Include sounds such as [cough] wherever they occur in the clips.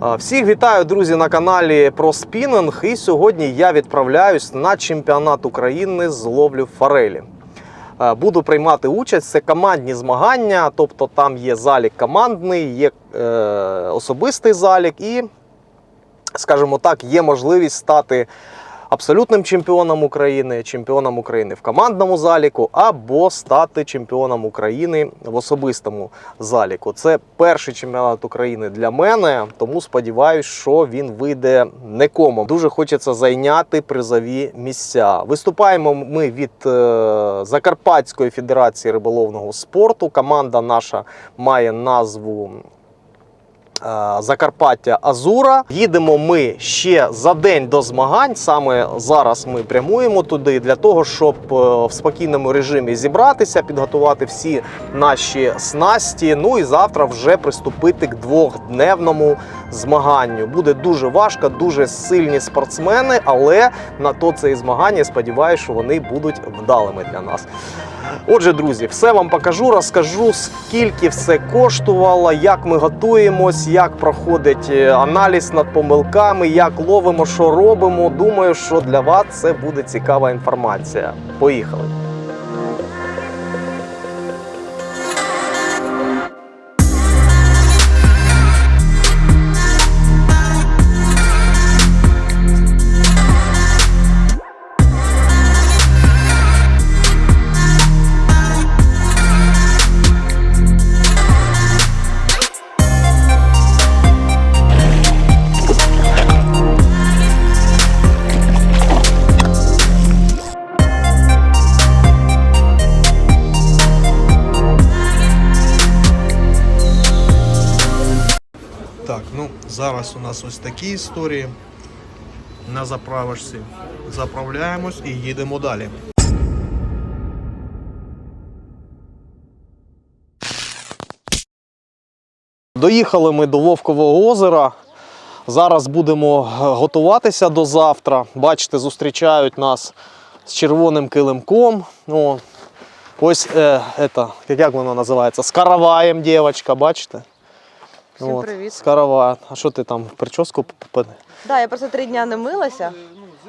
Всіх вітаю, друзі, на каналі про спінінг. І сьогодні я відправляюсь на чемпіонат України з ловлю форелі. Буду приймати участь. Це командні змагання, тобто там є залік командний, є е, особистий залік і, скажімо так, є можливість стати абсолютним чемпіоном України, чемпіоном України в командному заліку, або стати чемпіоном України в особистому заліку. Це перший чемпіонат України для мене, тому сподіваюся, що він вийде некому. Дуже хочеться зайняти призові місця. Виступаємо ми від е, Закарпатської федерації риболовного спорту. Команда наша має назву Закарпаття Азура. Їдемо ми ще за день до змагань. Саме зараз ми прямуємо туди для того, щоб е, в спокійному режимі зібратися, підготувати всі наші снасті. Ну і завтра вже приступити к двохдневному змаганню. Буде дуже важко, дуже сильні спортсмени, але на то це і змагання. Сподіваюся, що вони будуть вдалими для нас. Отже, друзі, все вам покажу, розкажу, скільки все коштувало, як ми готуємось, як проходить е, аналіз над помилками, як ловимо, що робимо. Думаю, що для вас це буде цікава інформація. Поїхали! Зараз у нас ось такі історії. На заправочці заправляємось і їдемо далі. Доїхали ми до Вовкового озера. Зараз будемо е, готуватися до завтра. Бачите, зустрічають нас з червоним килимком. О, ось е, это, як воно називається? З караваєм, дівчинка, бачите? Всім привіт. Скарова. А що ти там прическу п- Да, я просто три дня не милася,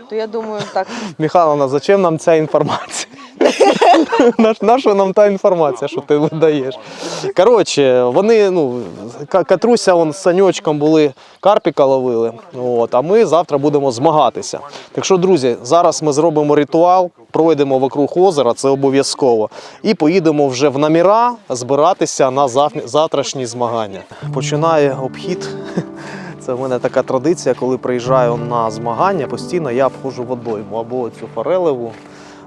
то я думаю, так. Михайловна, зачем нам ця інформація? [laughs] На, на нам та інформація, що ти видаєш? Коротше, вони, ну, Катруся он з саньочком були, карпіка ловили. От, а ми завтра будемо змагатися. Так що, друзі, зараз ми зробимо ритуал, пройдемо вокруг озера, це обов'язково. І поїдемо вже в наміра збиратися на завтрашні змагання. Починає обхід. [laughs] Це в мене така традиція, коли приїжджаю на змагання, постійно я обходжу водойму або цю форелеву.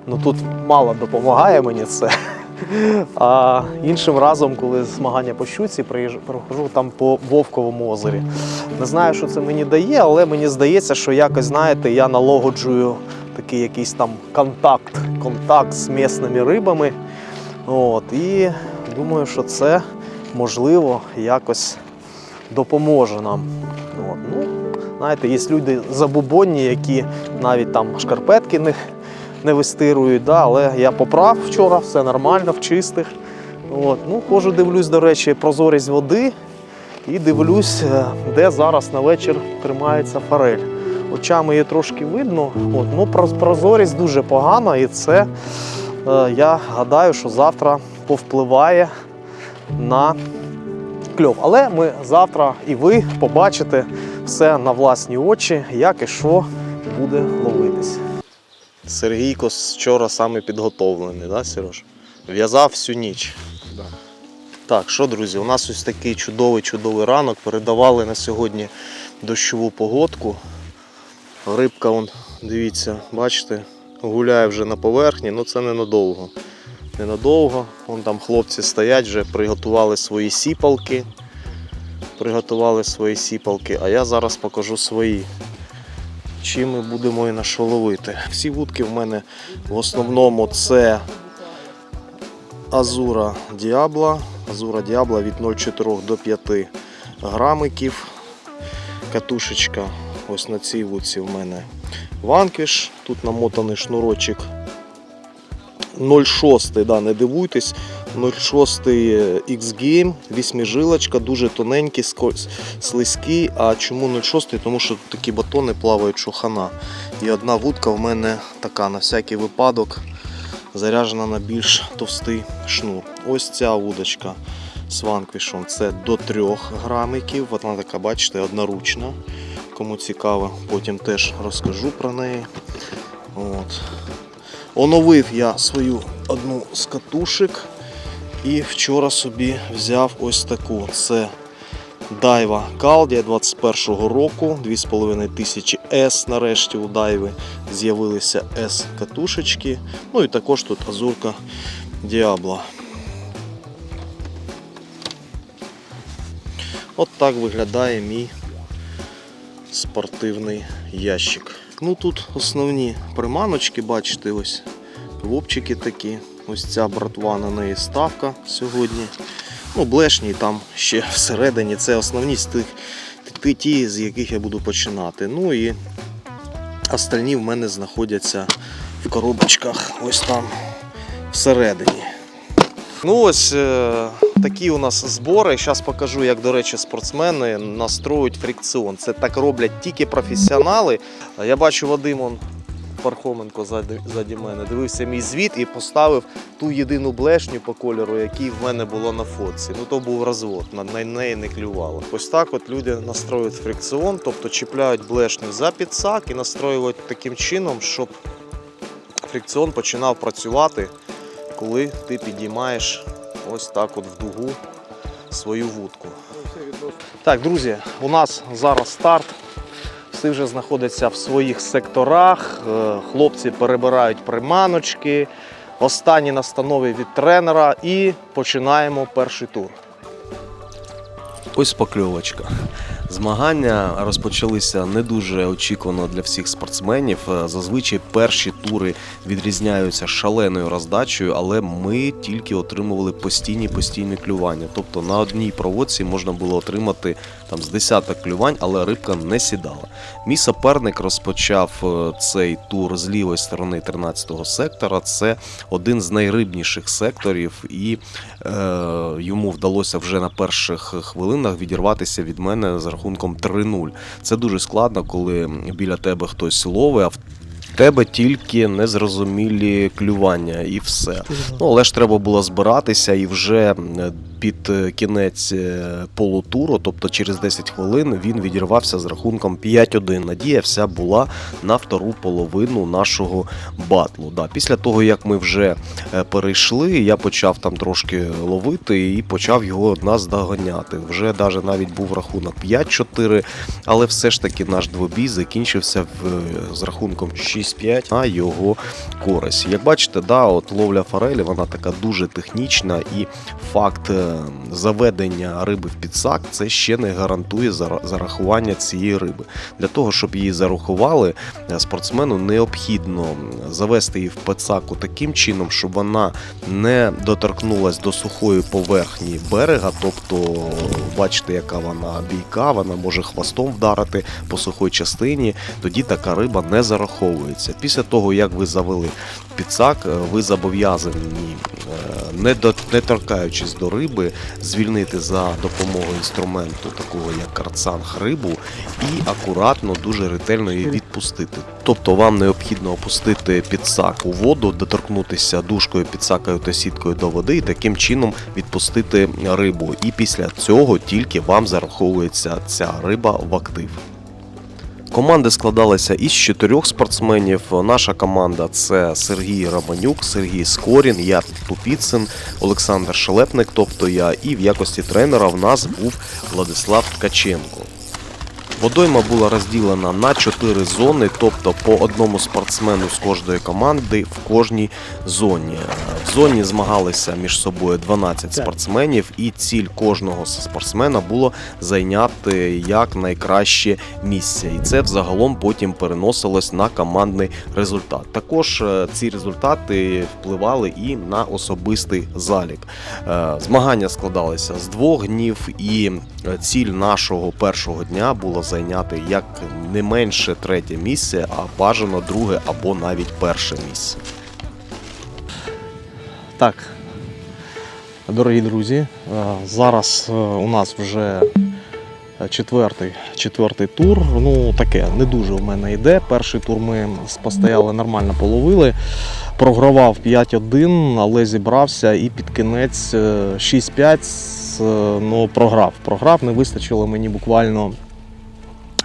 Ну тут мало допомагає мені це. А іншим разом, коли змагання по щуці, проходжу там по Вовковому озері. Не знаю, що це мені дає, але мені здається, що якось, знаєте, я налагоджую такий якийсь там контакт, контакт з місними рибами. От, і думаю, що це можливо якось допоможе нам. От, ну, знаєте, є люди забубонні, які навіть там шкарпетки не, не вистирують, да, але я поправ вчора, все нормально, в чистих. От, ну, хожу, дивлюсь, до речі, прозорість води і дивлюсь, е, де зараз на вечір тримається форель. Очами її трошки видно, от, ну, прозорість дуже погана, і це е, я гадаю, що завтра повпливає на кльов. Але ми завтра і ви побачите все на власні очі, як і що буде ловитись. Сергійко вчора саме підготовлений, да, Сереж? В'язав всю ніч. Да. Так, що, друзі, у нас ось такий чудовий чудовий ранок. Передавали на сьогодні дощову погодку. Рибка, он, дивіться, бачите, гуляє вже на поверхні, ну це ненадовго. Ненадовго. Вон там хлопці стоять, вже приготували свої сіпалки. Приготували свої сіпалки, а я зараз покажу свої. Чим ми будемо і на що ловити. Всі вудки в мене в основному це Азура Діабла. Азура Діабла від 0,4 до 5 грамиків. Катушечка ось на цій вудці в мене ванкіш. Тут намотаний шнурочок 0,6, да, не дивуйтесь, 06 X-Game, вісьмижилочка, дуже тоненький, слизький. А чому 06? Тому що такі батони плавають, що. І одна вудка в мене така на всякий випадок заряджена на більш товстий шнур. Ось ця вудочка з ванквішем це до 3 грамиків. Вона така, бачите, одноручна. Кому цікаво, потім теж розкажу про неї. От. Оновив я свою одну з катушек і вчора собі взяв ось таку. Це Дайва Калдія 21-го року, 2500 S нарешті у Дайви з'явилися S катушечки. Ну і також тут азурка Діабло. От так виглядає мій спортивний ящик. Ну тут основні приманочки, бачите, ось вопчики такі. Ось ця братва на неї ставка сьогодні. Ну, блешні там ще всередині. Це основні з тих, ті- ті, з яких я буду починати. Ну і остальні в мене знаходяться в коробочках ось там всередині. Ну ось е, такі у нас збори. Зараз покажу, як, до речі, спортсмени настроюють фрикціон. Це так роблять тільки професіонали. Я бачу Вадим он, Пархоменко ззаді мене. Дивився мій звіт і поставив ту єдину блешню по кольору, який в мене було на фотці. Ну то був розвод, на, неї не клювало. Ось так от люди настроюють фрикціон, тобто чіпляють блешню за підсак і настроюють таким чином, щоб фрикціон починав працювати коли ти підіймаєш ось так от в дугу свою вудку. Так, друзі, у нас зараз старт. Всі вже знаходяться в своїх секторах. Е, Хлопці перебирають приманочки. Останні настанови від тренера і починаємо перший тур. Ось покльовочка. Змагання розпочалися не дуже очікувано для всіх спортсменів. Е, Зазвичай перші тури відрізняються шаленою роздачею, але ми тільки отримували постійні постійні клювання. Тобто на одній проводці можна було отримати там з десяток клювань, але рибка не сідала. Мій суперник розпочав е, цей тур з лівої сторони 13-го сектора. Це один з найрибніших секторів, і е, йому вдалося вже на перших хвилинах відірватися від мене з рахунком 3-0. Це дуже складно, коли біля тебе хтось ловить, а в тебе тільки незрозумілі клювання і все. Ну, але ж треба було збиратися і вже е, під е, кінець е, полутуру, тобто через 10 хвилин, він відірвався з рахунком 5-1. Надія вся була на втору половину нашого батлу. Да, після того, як ми вже е, перейшли, я почав там трошки ловити і почав його наздоганяти. Вже навіть навіть був рахунок 5-4, але все ж таки наш двобій закінчився в, з рахунком 6-5 на його користь. Як бачите, да, от ловля форелі, вона така дуже технічна, і факт заведення риби в підсак це ще не гарантує зарахування цієї риби. Для того, щоб її зарахували, е, спортсмену необхідно завести її в підсаку таким чином, щоб вона не доторкнулась до сухої поверхні берега, тобто бачите, яка вона бійка, вона може хвостом вдарити по сухій частині, тоді така риба не зараховується. Після того, як ви завели підсак, е, ви зобов'язані, е, не, торкаючись до риби, звільнити за допомогою інструменту, такого як карцанг рибу, і акуратно, дуже ретельно її відпустити. Тобто вам необхідно опустити підсак у воду, доторкнутися дужкою, підсакою та сіткою до води і таким чином відпустити рибу. І після цього тільки вам зараховується ця риба в актив. Команди складалися із чотирьох спортсменів. Наша команда це Сергій Романюк, Сергій Скорін, я Тупіцин, Олександр Шелепник, тобто я, і в якості тренера в нас був Владислав Ткаченко. Водойма була розділена на чотири зони, тобто по одному спортсмену з кожної команди в кожній зоні. В зоні змагалися між собою 12 спортсменів, і ціль кожного спортсмена було зайняти як найкраще місце. І це взагалом потім переносилось на командний результат. Також е, ці результати впливали і на особистий залік. Е, Змагання складалися з двох днів, і е, ціль нашого першого дня було зайняти як не менше третє місце, а бажано друге або навіть перше місце. Так. Дорогі друзі, е, зараз е, у нас вже четвертий, четвертий тур. Ну таке не дуже в мене йде. Перший тур ми постояли нормально половили. Програвав 5-1, але зібрався і під кінець е, 6-5 е, ну, програв. Програв, не вистачило мені буквально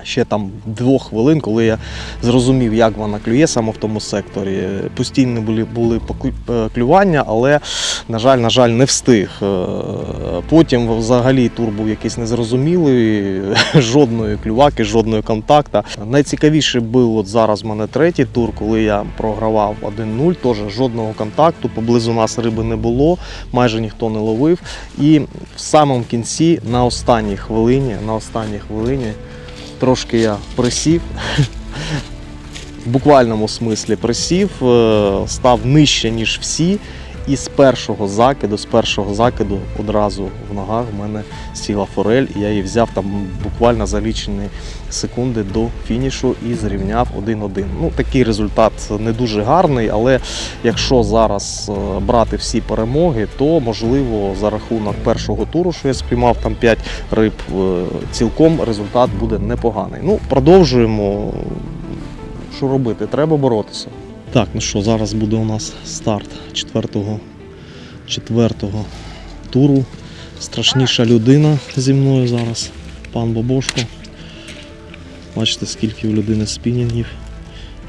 ще там двох хвилин, коли я зрозумів, як вона клює саме в тому секторі. Постійно були, були е, клювання, але, на жаль, на жаль, не встиг. Е, Потім взагалі тур був якийсь незрозумілий, [laughs] жодної клюваки, жодної контакта. Найцікавіше був от зараз в мене третій тур, коли я програвав 1-0, теж жодного контакту, поблизу нас риби не було, майже ніхто не ловив. І в самому кінці, на останній хвилині, на останній хвилині, трошки я присів. [laughs] В буквальному смислі присів, е, став нижче, ніж всі. І з першого закиду, з першого закиду одразу в ногах в мене сіла форель, і я її взяв там буквально за лічені секунди до фінішу і зрівняв 1-1. Ну, такий результат не дуже гарний, але якщо зараз е, брати всі перемоги, то можливо за рахунок першого туру, що я спіймав там 5 риб, е, цілком результат буде непоганий. Ну, продовжуємо. Що робити? Треба боротися. Так, ну що, зараз буде у нас старт четвертого, четвертого туру. Страшніша людина зі мною зараз. Пан Бобошко. Бачите, скільки у людини спінінгів,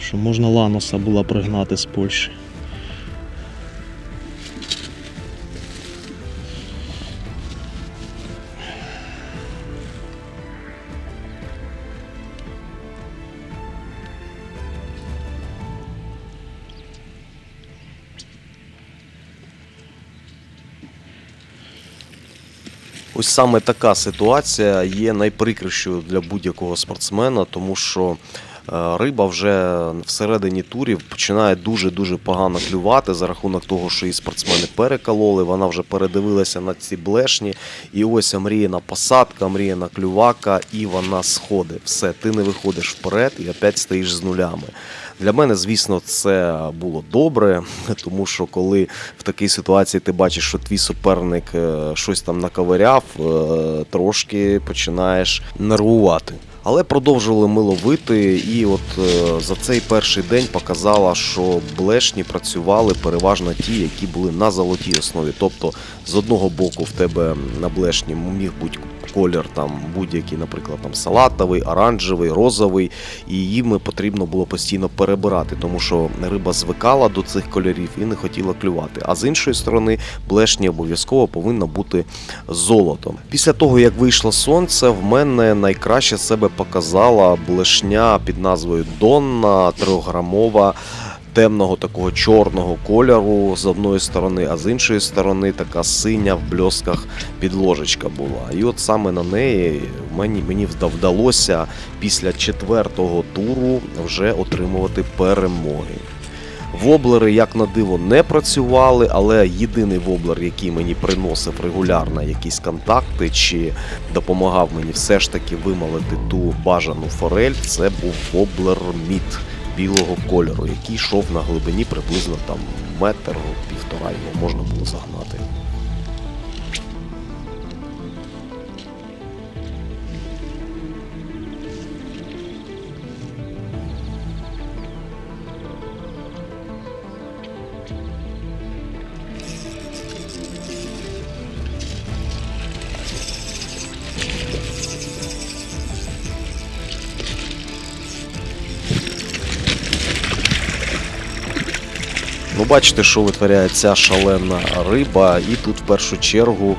що можна Ланоса була пригнати з Польщі. Ось саме така ситуація є найприкрішою для будь-якого спортсмена, тому що е, риба вже всередині турів починає дуже-дуже погано клювати за рахунок того, що її спортсмени перекололи, вона вже передивилася на ці блешні. І ось мріяна посадка, мріяна клювака, і вона сходить. Все, ти не виходиш вперед і опять стоїш з нулями. Для мене, звісно, це було добре, [laughs] тому що коли в такій ситуації ти бачиш, що твій суперник е, щось там наковиряв, е, трошки починаєш нервувати. Але продовжували ми ловити, і от е, за цей перший день показала, що блешні працювали переважно ті, які були на золотій основі. Тобто, з одного боку, в тебе на блешні міг бути колір там будь-який, наприклад, там салатовий, оранжевий, розовий, і їм потрібно було постійно перебирати, тому що риба звикала до цих кольорів і не хотіла клювати. А з іншої сторони, блешні обов'язково повинна бути золотом. Після того, як вийшло сонце, в мене найкраще себе показала блешня під назвою Донна трьохграмова. Темного такого чорного кольору з одної сторони, а з іншої сторони така синя в бльосках підложечка була. І от саме на неї мені, мені вдалося після четвертого туру вже отримувати перемоги. Воблери, як на диво, не працювали, але єдиний воблер, який мені приносив регулярно якісь контакти чи допомагав мені все ж таки вималити ту бажану форель, це був воблер мід білого кольору, який йшов на глибині приблизно там метр, півтора його можна було загнати. Бачите, що витворяє ця шалена риба, і тут в першу чергу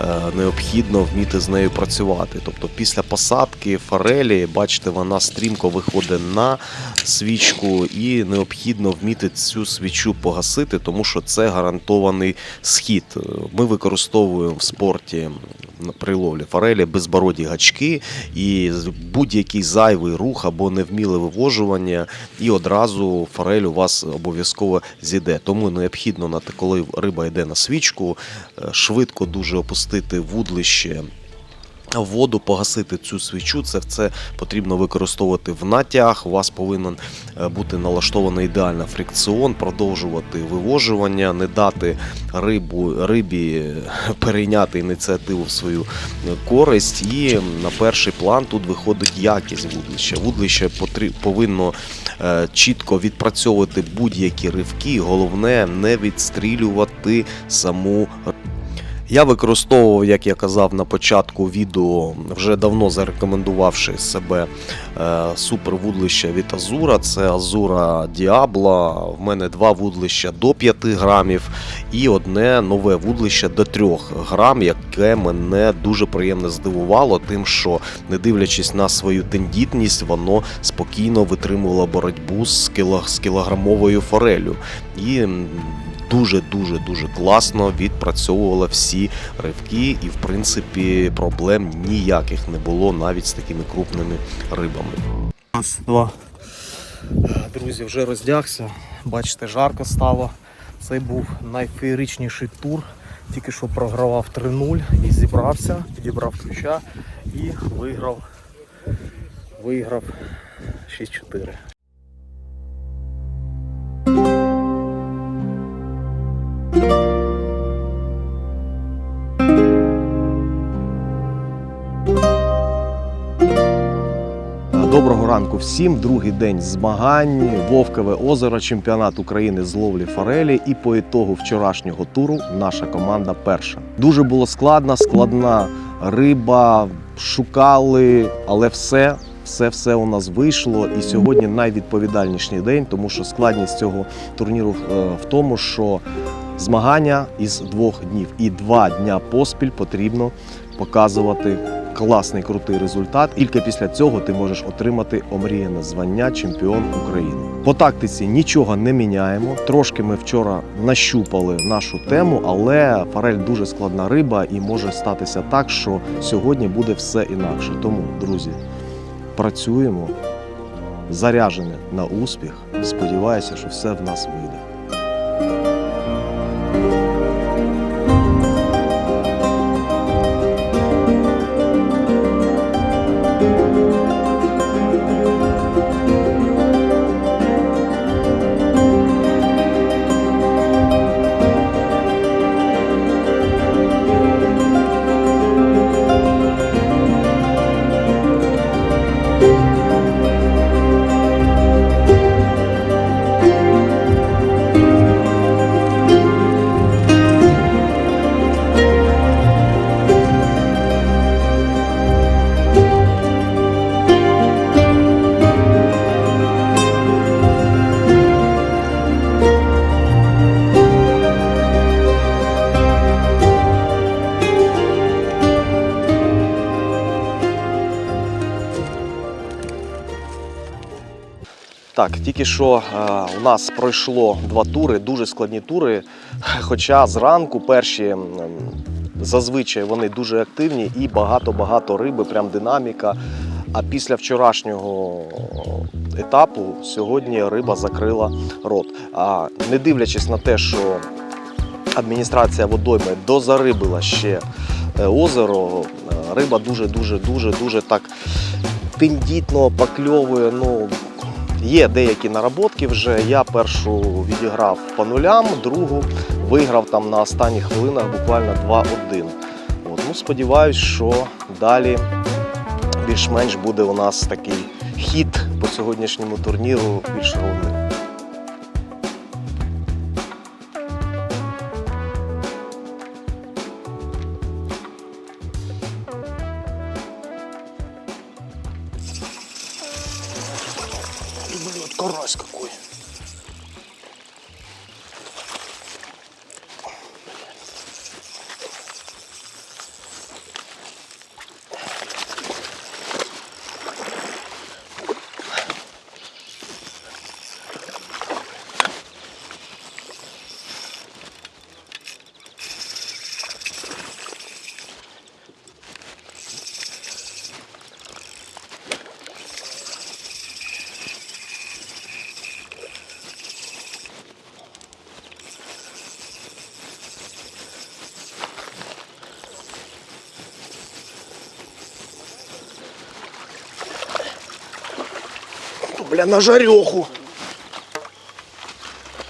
е, необхідно вміти з нею працювати. Тобто після посадки форелі, бачите, вона стрімко виходить на свічку, і необхідно вміти цю свічу погасити, тому що це гарантований схід. Ми використовуємо в спорті при ловлі форелі безбороді гачки, і будь-який зайвий рух або невміле вивожування, і одразу форель у вас обов'язково зійде. Тому необхідно, коли риба йде на свічку, е, швидко дуже опустити вудлище воду, погасити цю свічу. Це все потрібно використовувати в натяг. У вас повинен е, бути налаштований ідеально фрикціон, продовжувати вивожування, не дати рибу, рибі е, перейняти ініціативу в свою е, користь. І на перший план тут виходить якість вудлища. Вудлище повинно чітко відпрацьовувати будь-які ривки. Головне не відстрілювати саму я використовував, як я казав на початку відео, вже давно зарекомендувавши себе е, супер вудлища від Азура. Це Азура Діабла. В мене два вудлища до 5 грамів і одне нове вудлище до 3 грам, яке мене дуже приємно здивувало, тим, що не дивлячись на свою тендітність, воно спокійно витримувало боротьбу з, кіло, з кілограмовою форелю. І дуже-дуже дуже класно відпрацьовувала всі ривки, і в принципі проблем ніяких не було навіть з такими крупними рибами. Раз, два. Друзі, вже роздягся. Бачите, жарко стало. Це був найфеєричніший тур. Тільки що програвав 3-0 і зібрався, підібрав ключа і виграв. Виграв 6-4. Ранку всім. Другий день змагань. Вовкове озеро, чемпіонат України з ловлі форелі. І по ітогу вчорашнього туру наша команда перша. Дуже було складно, складна риба. Шукали, але все. Все все у нас вийшло, і сьогодні найвідповідальніший день, тому що складність цього турніру е, в тому, що змагання із двох днів, і два дня поспіль потрібно показувати класний крутий результат. Тільки після цього ти можеш отримати омріяне звання чемпіон України. По тактиці нічого не міняємо. Трошки ми вчора нащупали нашу тему, але форель дуже складна риба, і може статися так, що сьогодні буде все інакше. Тому, друзі, працюємо заряжені на успіх. Сподіваюся, що все в нас вийде. Так, тільки що е, у нас пройшло два тури, дуже складні тури. [laughs] Хоча зранку перші зазвичай вони дуже активні і багато-багато риби, прям динаміка. А після вчорашнього етапу сьогодні риба закрила рот. А не дивлячись на те, що адміністрація водойми дозарибила ще е, озеро, е, риба дуже дуже дуже дуже так тендітно покльовує. Ну Є деякі наработки вже. Я першу відіграв по нулям, другу виграв там на останніх хвилинах буквально 2-1. От, ну, сподіваюсь, що далі більш-менш буде у нас такий хід по сьогоднішньому турніру більш ровний. Бля, на жарьоху.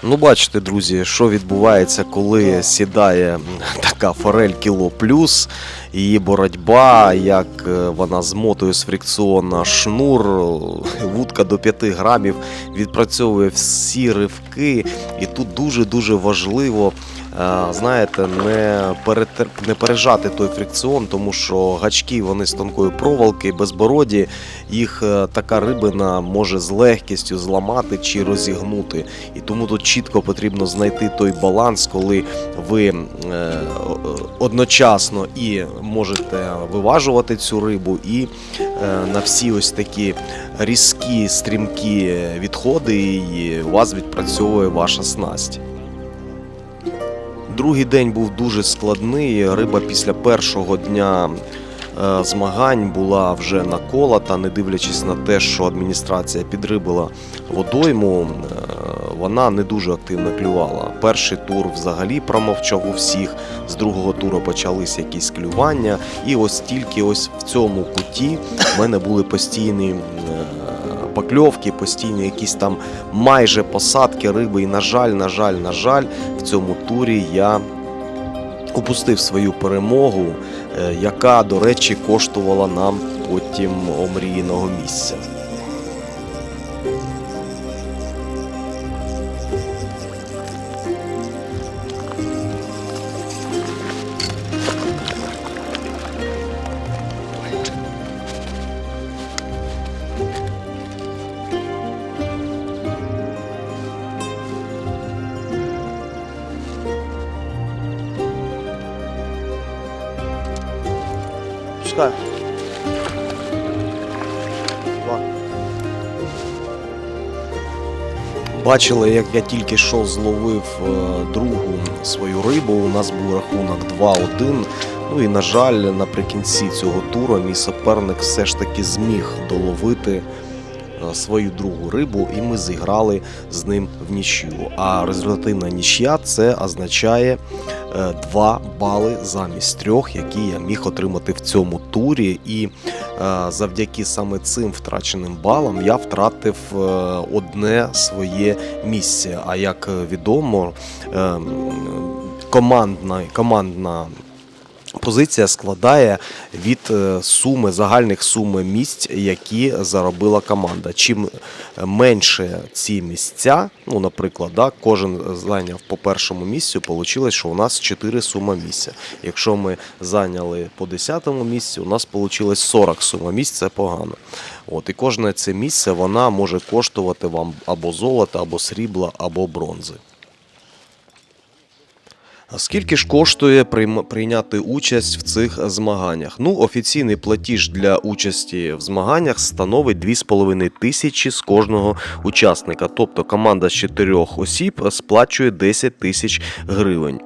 Ну, бачите, друзі, що відбувається, коли сідає така форель кіло плюс, її боротьба, як е, вона змотує з фрикціона шнур, вудка до 5 грамів відпрацьовує всі ривки, і тут дуже-дуже важливо. Е, Знаєте, не, перетер... не пережати той фрикціон, тому що гачки вони з тонкої проволоки, безбороді, їх е, така рибина може з легкістю зламати чи розігнути. І тому тут чітко потрібно знайти той баланс, коли ви е, одночасно і можете виважувати цю рибу, і на всі ось такі різкі, стрімкі відходи її у вас відпрацьовує ваша снасть. Другий день був дуже складний. Риба після першого дня е, змагань була вже наколота, не дивлячись на те, що адміністрація підрибила водойму, е, вона не дуже активно клювала. Перший тур взагалі промовчав у всіх, з другого туру почались якісь клювання, і ось тільки ось в цьому куті в мене були постійні. Покльовки, постійно якісь там майже посадки риби. І, на жаль, на жаль, на жаль, в цьому турі я упустив свою перемогу, е, яка, до речі, коштувала нам потім омріяного місця. Бачили, як я тільки що зловив е, другу свою рибу. У нас був рахунок 2-1. Ну і на жаль, наприкінці цього туру мій суперник все ж таки зміг доловити свою другу рибу, і ми зіграли з ним в нічю. А результативна нічия це означає 2 бали замість трьох, які я міг отримати в цьому турі. І е, завдяки саме цим втраченим балам я втратив е, одне своє місце. А як відомо, е, командна, командна позиція складає від е, суми загальних суми місць, які заробила команда. Чим менше ці місця, ну, наприклад, да, кожен зайняв по першому місцю, вийшло, що у нас 4 сума місця. Якщо ми зайняли по 10 місці, у нас вийшло 40 сума місць, це погано. От, і кожне це місце вона може коштувати вам або золота, або срібла, або бронзи. Скільки ж коштує прийняти участь в цих змаганнях? Ну, офіційний платіж для участі в змаганнях становить 2,5 тисячі з кожного учасника. Тобто команда з 4 осіб сплачує 10 тисяч гривень.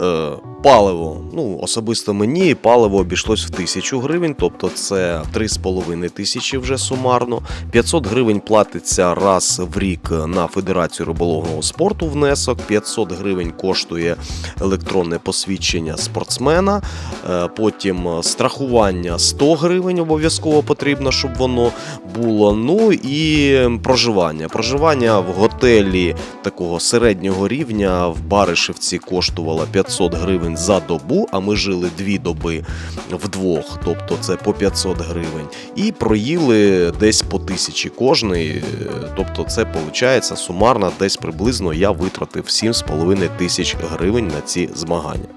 Е, паливо. Ну, особисто мені паливо обійшлось в тисячу гривень, тобто це 3,5 тисячі вже сумарно. 500 гривень платиться раз в рік на Федерацію риболовного спорту внесок. 500 гривень коштує електронне посвідчення спортсмена. Е, Потім страхування 100 гривень обов'язково потрібно, щоб воно було. Ну і проживання. Проживання в готелі такого середнього рівня в Баришевці коштувало 500 гривень за добу, а ми жили дві доби вдвох, тобто це по 500 гривень. І проїли десь по тисячі кожний. е, Тобто це виходить сумарно десь приблизно я витратив 7,5 тисяч гривень на ці змагання.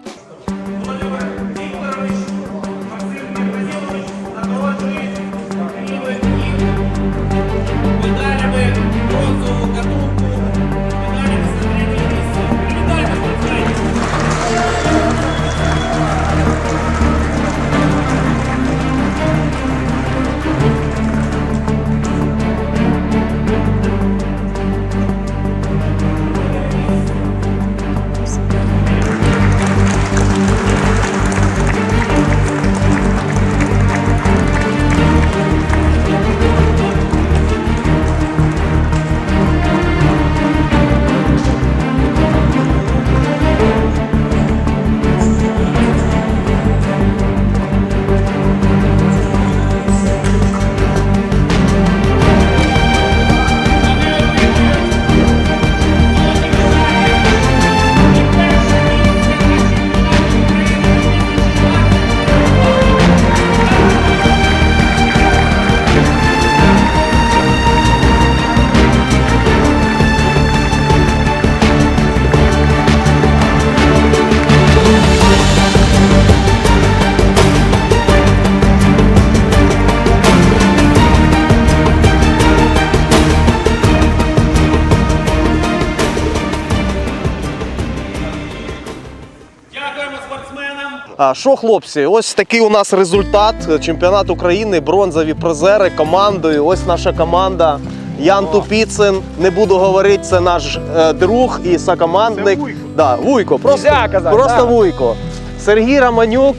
Що, хлопці, ось такий у нас результат. Чемпіонат України, бронзові призери командою. Ось наша команда. Ян Тупіцин, не буду говорити, це наш е, друг і сокомандник. Да, Вуйко, просто, Нельзя казати, просто да. Вуйко. Сергій Романюк.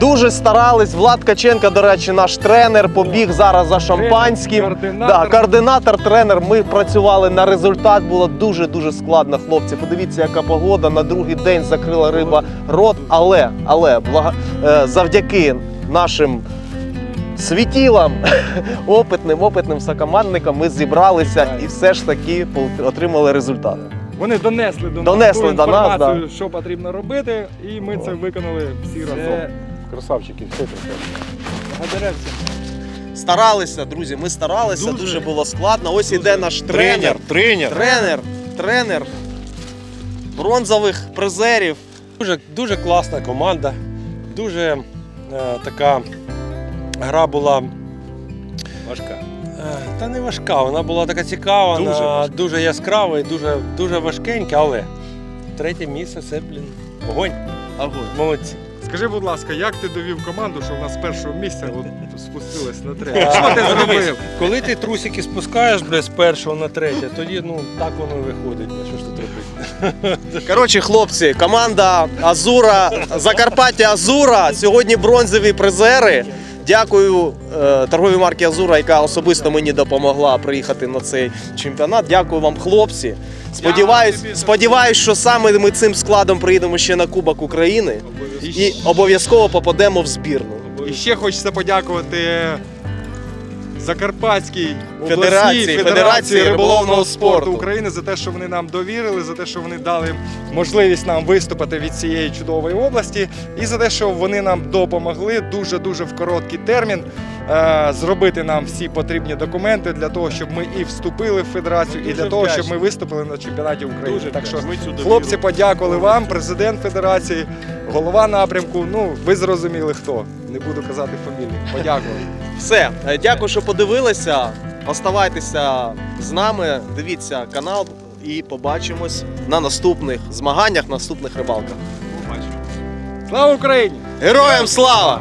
Дуже старались. Влад Каченко, до речі, наш тренер, побіг зараз за шампанським. координатор. Да, координатор, тренер. Ми працювали на результат. Було дуже дуже складно, хлопці. Подивіться, яка погода. На другий день закрила риба рот. Але, але блага... е, завдяки нашим світілам, [laughs] опитним, опитним сокомандникам, ми зібралися і все ж таки отримали результат. Вони донесли до Донесли нас ту до нас, інформацію, що потрібно робити, і ми це виконали всі разом. Красавчики, все Благодаря. Старалися, друзі. Ми старалися. Дуже, було складно. Ось іде наш тренер. тренер. Тренер, тренер бронзових призерів. Дуже, дуже класна команда. Дуже е, така гра була. Важка. е, та не важка, вона була така цікава, Дуже дуже, важка. дуже яскрава і дуже, дуже важкенька, але третє місце це, блін, огонь. Огонь. Молодці. Скажи, будь ласка, як ти довів команду, що в нас з першого місця от спустилась на третє? Що ти зробив? Коли ти трусики спускаєш бля, з першого на третє, тоді ну так воно і виходить. бля, Що ж тут робити? [laughs] Коротше, хлопці, команда Азура, Закарпаття Азура. Сьогодні бронзові призери. Дякую е, торговій марки Азура, яка особисто мені допомогла приїхати на цей чемпіонат. Дякую вам, хлопці. Сподіваюсь, сподіваюсь, що саме ми цим складом приїдемо ще на Кубок України і обов'язково попадемо в збірну. І ще хочеться подякувати Закарпатській Федерації, Федерації, Федерації риболовного спорту. України за те, що вони нам довірили, за те, що вони дали можливість нам виступити від цієї чудової області, і за те, що вони нам допомогли дуже дуже в короткий термін е, зробити нам всі потрібні документи для того, щоб ми і вступили в федерацію, і для того, щоб ми виступили на чемпіонаті України. так що хлопці подякували вам, президент федерації, голова напрямку. Ну ви зрозуміли хто. Не буду казати фамілію. Подякували. Все, е, дякую, що подивилися. Оставайтеся з нами, дивіться канал і побачимось на наступних змаганнях, наступних рибалках. Слава Україні! Героям слава!